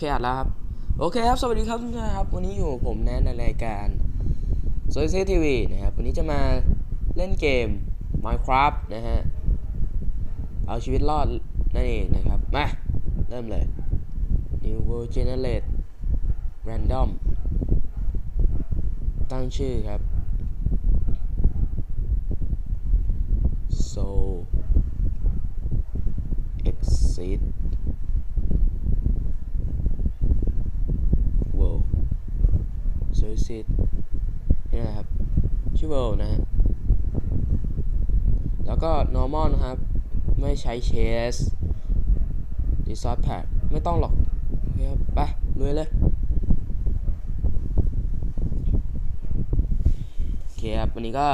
เคอัดแล้วครับ โอเคครับ สวัสดีครับทุกท่านครับ วันนี้อยู่ผมนะในรายการโซเชียลทีวีนะครับ วันนี้จะมาเล่นเกม Minecraft นะฮะ เอาชีวิตรอดนั่นเองนะครับ มา เริ่มเลย New World Generate Random ตั้งชื่อครับ So Exit World So Exit นี่นะครับชื่อ World นะฮะแล้วก็ normal นะครับ ไม่ใช้ chase resource pad ไม่ต้องหรอกโอเคครับไปลุยเลยโอเคครับวันนี้ก็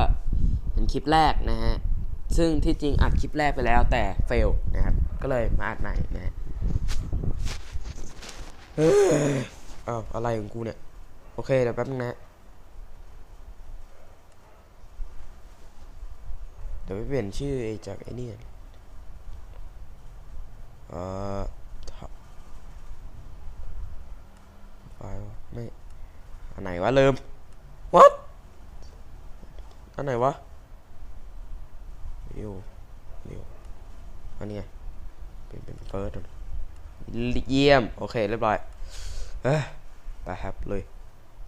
เป็นคลิปแรกนะฮะ ซึ่งที่จริงอัดคลิปแรกไปแล้วแต่เฟลนะครับ ก็เลยมาอัดใหม่นะฮะเฮ้อ้าอะไรของกูเนี่ย โอเค เดี๋ยวแป๊บนึงนะ เดี๋ยวไปเปลี่ยนชื่อไอจากไอ้นี่ก่อนเอ่อทับไฟล์วะไม่ อันไหนวะลืม what อันไหนวะวิววิวอันนี้ไง เป็นเป็นเฟิร์สเยี่ยม โอเค เรียบร้อย เอ้ยไปครับเลย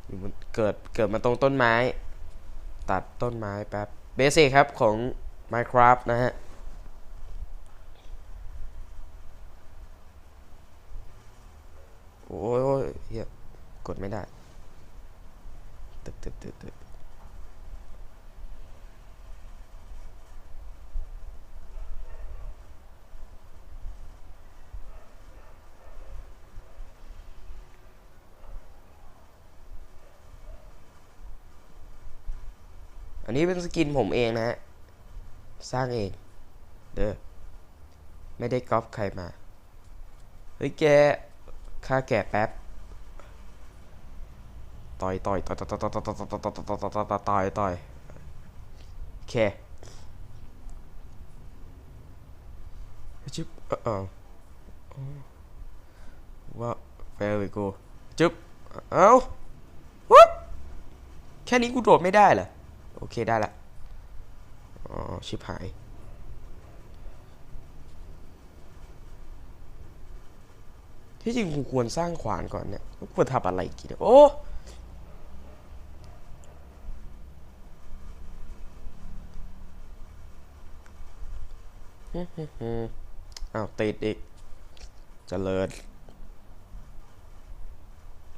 อยู่มันเกิดเกิดมาตรงต้นไม้ ตัดต้นไม้แป๊บเบสิกครับของ Minecraft นะฮะโอ้ยโอ้ยเฮียกดไม่ได้ตึกตึกตึก อันนี้เป็นสกินผมเองนะฮะ สร้างเอง เด้อ ไม่ได้ก๊อปใครมา เฮ้ยแกค่าแกแป๊บ ต่อยต่อยต่อยต่อยต่อยต่อยต่อยต่อยต่อยต่อยต่อยต่อยต่อยต่อยโอเคจึ๊บเออว่า where we go จึ๊บ เอ้า what แค่นี้กูโดดไม่ได้เหรอ โอเคได้ละอ๋อชิบหายที่จริงกูควรสร้างขวานก่อนเนี่ยกูควรทำอะไรกินเนี่ยโอ้อ้าวติดอีกเจริญ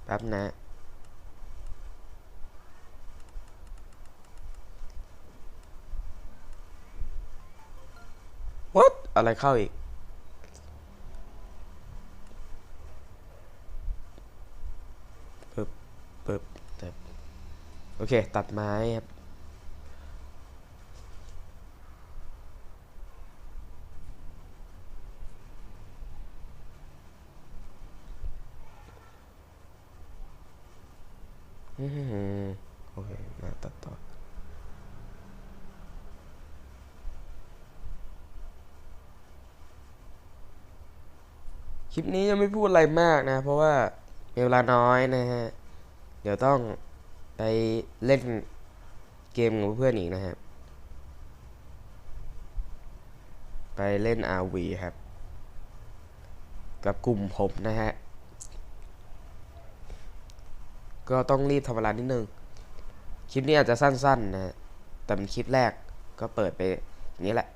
แป๊บนะ what อะไรเข้าอีก ปึ๊บ ปึ๊บแต่โอเค ตัดไม้ครับ อืมโอเค มาตัดต่อ คลิปนี้ยังไม่พูดอะไรมากนะ เพราะว่ามีเวลาน้อยนะฮะ เดี๋ยวต้องไปเล่นเกมกับเพื่อนอีกนะครับ ไปเล่น RV ครับ กับกลุ่มผมนะฮะ ก็ต้องรีบทำเวลานิดนึง คลิปนี้อาจจะสั้นๆนะแต่เป็นคลิปแรกก็เปิดไปอย่างนี้แหละ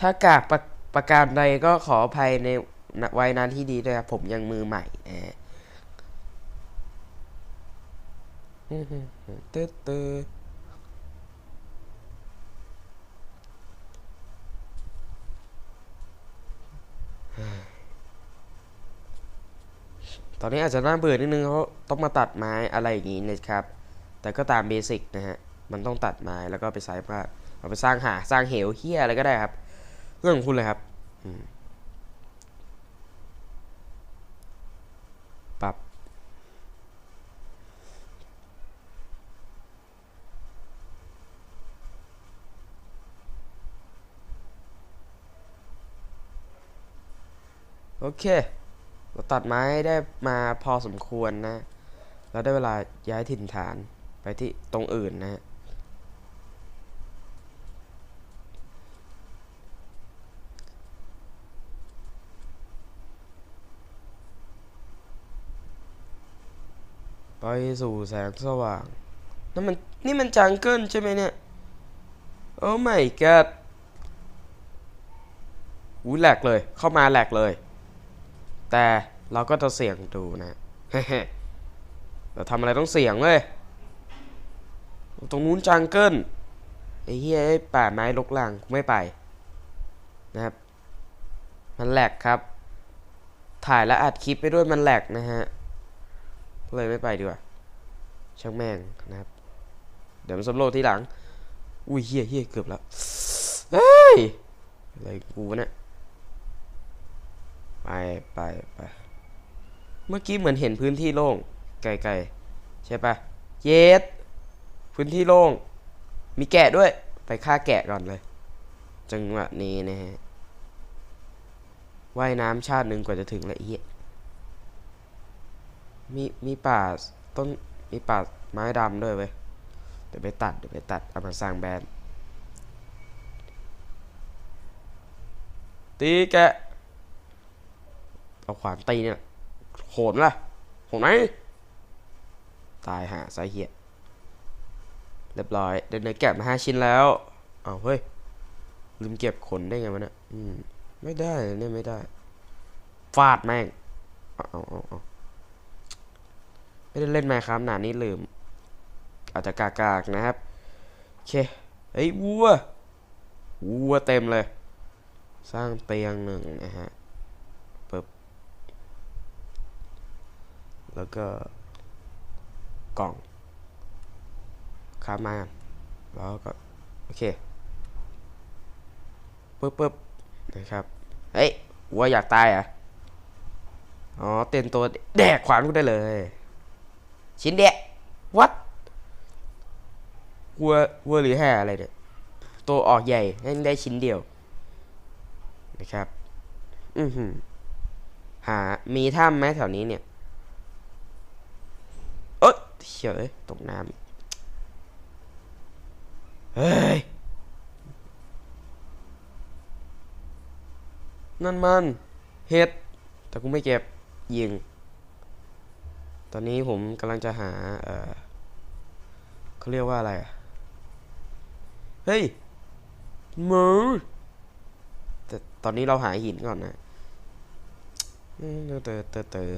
ถ้ากากประ ประการใดก็ขออภัยในไว้นานที่ดีด้วยครับผมยังมือใหม่นะฮะเตื้อเตื้อตอนนี้อาจจะน่าเบื่อนิดนึงเขาต้องมาตัดไม้อะไรอย่างนี้นะครับ แต่ก็ตามเบสิกนะฮะ มันต้องตัดไม้แล้วก็ไปใช้ผ้าเอาไปสร้างหาสร้างเหวเฮียอะไรก็ได้ครับ รื่องของคุณเลยครับปรับโอเค เราตัดไม้ได้มาพอสมควรนะแล้วได้เวลาย้ายถิ่นฐานไปที่ตรงอื่นนะฮะ สู่แสงสว่าง นั่นมันนี่มันจังเกิลใช่ไหมเนี่ย โอ้ไม่ก d อุ้ยแหลกเลย เข้ามาแหลกเลย แต่เราก็จะเสี่ยงดูนะเราทำอะไรต้องเสี่ยงเว้ย ตรงนู้นจังเกิลไอ้เหี้ยไอ้ป่าไม้ลกลางไม่ไป นะครับ มันแหลกครับ ถ่ายและอัดคลิปไปด้วยมันแหลกนะฮะเลยไม่ไปดีกว่า ช่างแม่งนะครับ เดี๋ยวมันสำรวจที่หลัง อุ้ยเฮียเฮียเกือบแล้วเฮ้ยอะไรกูวะเนี่ยไปไปไปเมื่อกี้เหมือนเห็นพื้นที่โล่งไกลๆใช่ปะเยสพื้นที่โล่งมีแกะด้วย ไปฆ่าแกะก่อนเลย จังหวะนี้นะฮะว่ายน้ำชาติหนึ่งกว่าจะถึงละเอียดมีมีป่าต้น มีป่าไม้ดำด้วยเว้ยเดี๋ยวไปตัดเดี๋ยวไปตัดเอามาสร้างแบรนด์ตีแกเอาขวานตีเนี่ยโหดล่ะโหดไหมตายหาสายเหี้ยเรียบร้อยเดินเนื้อแกะมาห้าชิ้นแล้วอ้าวเฮ้ย ลืมเก็บขนได้ไงวะเนี่ยอืม ไม่ได้เนี่ยไม่ได้ ฟาดแม่งเอาเอาเอา ไม่ได้เล่นไมครับหนานี้ลืม อาจจะกากๆนะครับโอเคเฮ้ยวัววัวเต็มเลย สร้างเตียงหนึ่งนะฮะปึ๊บแล้วก็กล่องค้ามาแล้วก็โอเคปึ๊บปึ๊บนะครับเฮ้ยวัวอยากตายอะอ๋อเต็มตัวแดกขวานกูได้เลย ชิ้นเดะ what วัววัวหรือแห่อะไรเนี่ยตัวออกใหญ่ให้ได้ชิ้นเดียวนะครับ อือหือหา มีถ้ำไหมแถวนี้เนี่ยเอ๊ะเฉยตกน้ำเฮ้ย นั่นมัน เห็ด แต่กูไม่เก็บยิง ตอนนี้ผมกำลังจะหาเออเขาเรียกว่าอะไรอะเฮ้ยหมูแต่ตอนนี้เราหาหินก่อนนะเตอเตอเตอ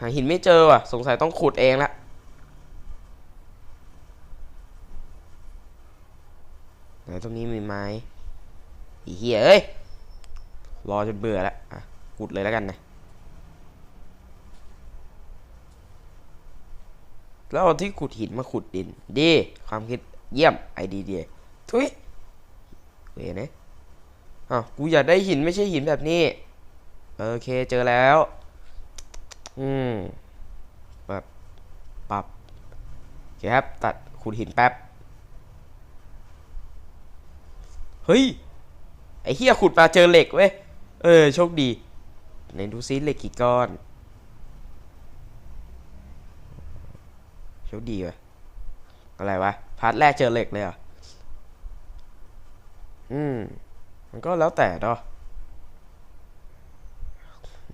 หาหินไม่เจอว่ะ สงสัยต้องขุดเองละไหนตรงนี้มีไม้อีเหี้ยเอ้ย รอจนเบื่อแล้วอะขุดเลยแล้วกันนะ แล้วเอาที่ขุดหินมาขุดดิน ดี ความคิดเยี่ยมไอดีเดียทุยเวยนะอ้าวกูอยากได้หินไม่ใช่หินแบบนี้ โอเคเจอแล้ว อืมแบบปรับโอเคครับ ตัดขุดหินแป๊บ เฮ้ย ไอเฮียขุดมาเจอเหล็กเว้ย เออ โชคดี ไหนดูซิเหล็กกี่ก้อน โช คดีว่ะอะไรวะ พาร์ทแรกเจอเหล็กเลยเหรอะอืม มันก็แล้วแต่เนาะ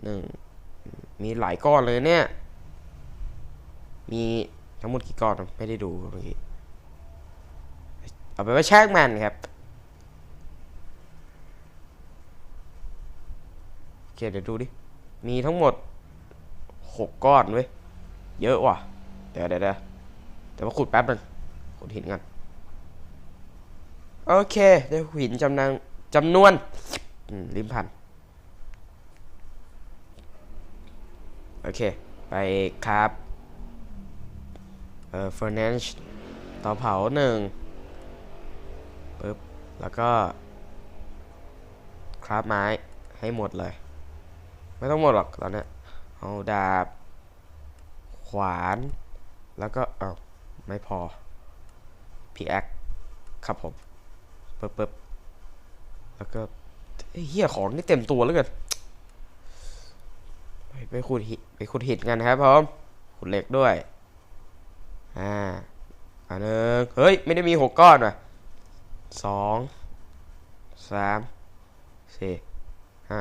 หนึ่ง มีหลายก้อนเลยเนี่ย มีทั้งหมดกี่ก้อน ไม่ได้ดูเมื่อกี้ เอาไปว่าแช่งมันครับโอเคเดี๋ยวดูดิ มีทั้งหมดหกก้อนเว้ย เยอะว่ะ เดี๋ยวเดี๋ยวเดี๋ยว แต่ว่าขุดแป๊บนึงขุดหินกันโอเค ได้หินจำนวนจำนวนลิมพันโอเค ไปครับเอ่อ furnace เตาเผาหนึ่งปึ๊บ แล้วก็ คราฟไม้ให้หมดเลย ไม่ต้องหมดหรอกตอนนี้เอาดาบ ขวาน แล้วก็ เอา ไม่พอพิกแอคครับผมปึ๊บปึ๊บแล้วก็เอไอ้เหี้ยของนี่เต็มตัวแล้วกันไปไปขุดหินไปขุดหินกันครับพร้อมขุดเหล็กด้วย อ่าอันหนึ่งเฮ้ย ไม่ได้มีหกก้อนว่ะสองสามสี่ห้า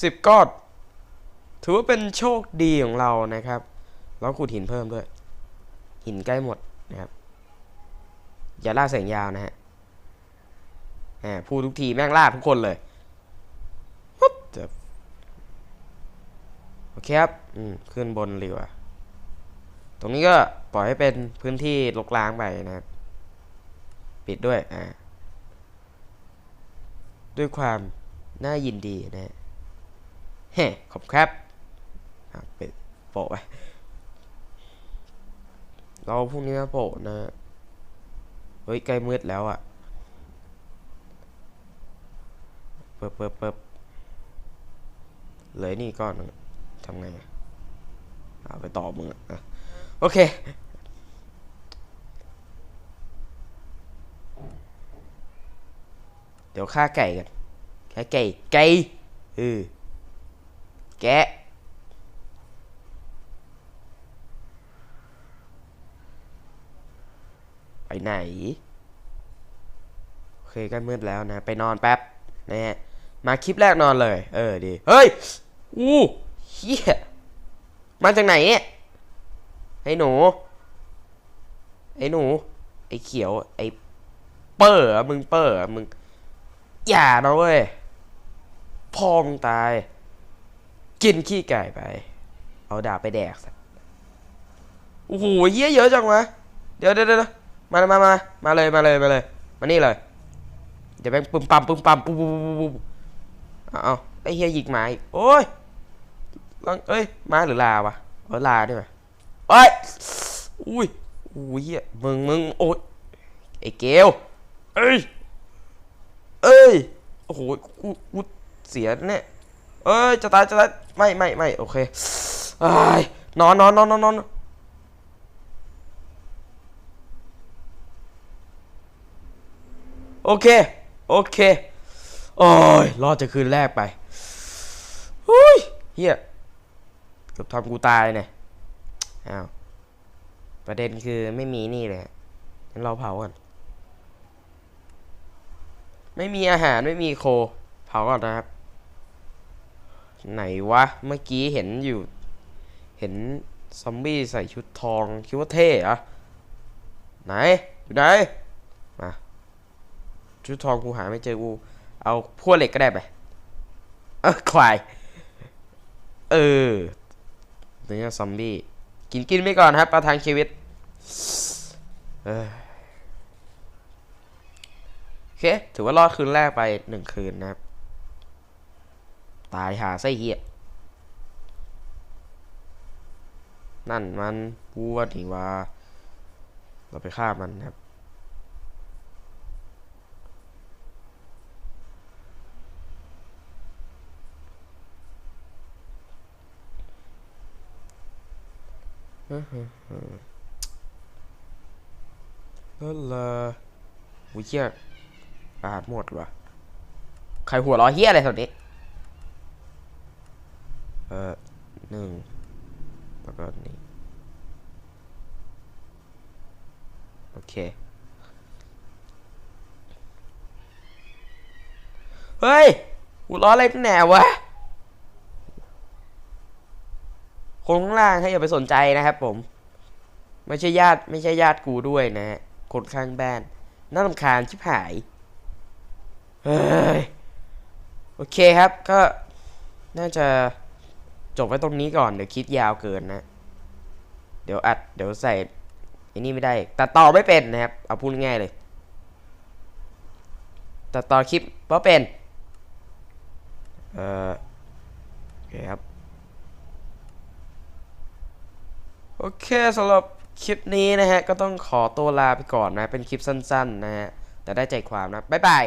10 ก้อน ถือว่าเป็นโชคดีของเรานะครับ แล้วขุดหินเพิ่มด้วย หินใกล้หมดนะครับ อย่าล่าแสงยาวนะฮะพูดทุกทีแม่งล่าทุกคนเลยโอเคครับ อืม ขึ้นบนเรือตรงนี้ก็ปล่อยให้เป็นพื้นที่ลกล้างไปนะครับ ปิดด้วย อ่า ด้วยความน่ายินดีนะฮะ เฮ้ขอบคุณครับอะปิดโปะไปเราพรุ่งนี้มาโปะนะเฮ้ยใกล้มืดแล้วอะ่ะเปิบเปิบเปิบเหลยนี่ก้อนทำไงอะเอาไปต่อมึงอะอะโอเคเดี๋ยวฆ่าไก่กันฆ่าไก่ไก่เออ แกะ ไปไหน โอเคก็มืดแล้วนะ ไปนอนแป๊บนะฮะมาคลิปแรกนอนเลย เออดี เฮ้ย อู้เฮียมาจากไหนเนี่ยไอ้หนู ไอ้หนู ไอ้เขียว ไอ้เปอร์อมึงเปอร์อมึง อย่านะเว้ยพอมึงตาย กินขี้ไก่ไป เอาดาบไปแดกซะโอ้โหเหี้ยเยอะจังวะเดี๋ยวเดี๋ยวเดี๋ยวมามามามาเลยมาเลยมาเลย มานี่เลย เดี๋ยวแม่งปึ้มปั๊มปึ้มปั๊มปุ๊บปุ๊บปุ๊บปุ๊บเอาไอ้เฮียหยิกหมาอีกโอ้ยลังเอ้ยมาหรือลาวะเออลาด้วยวะเอ้ยอุ้ยอุ้ยเฮียมึงมึงโอ้ยไอ้เกลเอ้ยเอ้ยโอ้โหกูกูเสียเนี่ย เอ้ยจะตายจะตายไม่ไม่ไม่โอเคเอ้นอนนอนนอนนอนนอนโอเค โอเค โอ้ย รอดจากคืนแรกไปหุยเฮียเกือบทำกูตายเนี่ยอ้าว ประเด็นคือไม่มีนี่เลยงั้นเราเผาก่อน ไม่มีอาหารไม่มีโค เผาก่อนนะครับ ไหนวะ เมื่อกี้เห็นอยู่ เห็นซอมบี้ใส่ชุดทอง คิดว่าเท่เหรอะไหน อยู่ไหน มา ชุดทองกูหาไม่เจอกู เอาพวกเหล็กก็ได้ไป เออควาย เออเนื้อซอมบี้ กินกินไปก่อนครับ ประทังชีวิตเออโอเค ถือว่ารอดคืนแรกไปหนึ่งคืนนะครับ ตายหาไส้เหี้ย นั่นมันวัวนี่ว่า เราไปฆ่ามันนะครับ นั่นละวิเชียอาหารหมดวะใครหัวเร้อเฮียอะไรแถวนี้ เออหนึ่งแล้วก็นี่โอเค เฮ้ยหัวเร้ออะไรกันแหนวะคนข้างล่างให้อย่าไปสนใจนะครับผม ไม่ใช่ญาติไม่ใช่ญาติกูด้วยนะฮะคนข้างบ้าน น่ารำคาญชิบหาย เฮ้ย โอเคครับก็น่าจะ จบไว้ตรงนี้ก่อน เดี๋ยวคลิปยาวเกินนะ เดี๋ยวอัด เดี๋ยวใส่ไอ้นี่ไม่ได้ตัดต่อไม่เป็นนะครับ เอาพูดง่ายเลยตัดต่อคลิปเพราะเป็น เอ่อโอเคครับ โอเคสำหรับคลิปนี้นะฮะ ก็ต้องขอตัวลาไปก่อนนะ เป็นคลิปสั้น ๆ นะฮะ แต่ได้ใจความนะ บ๊ายบาย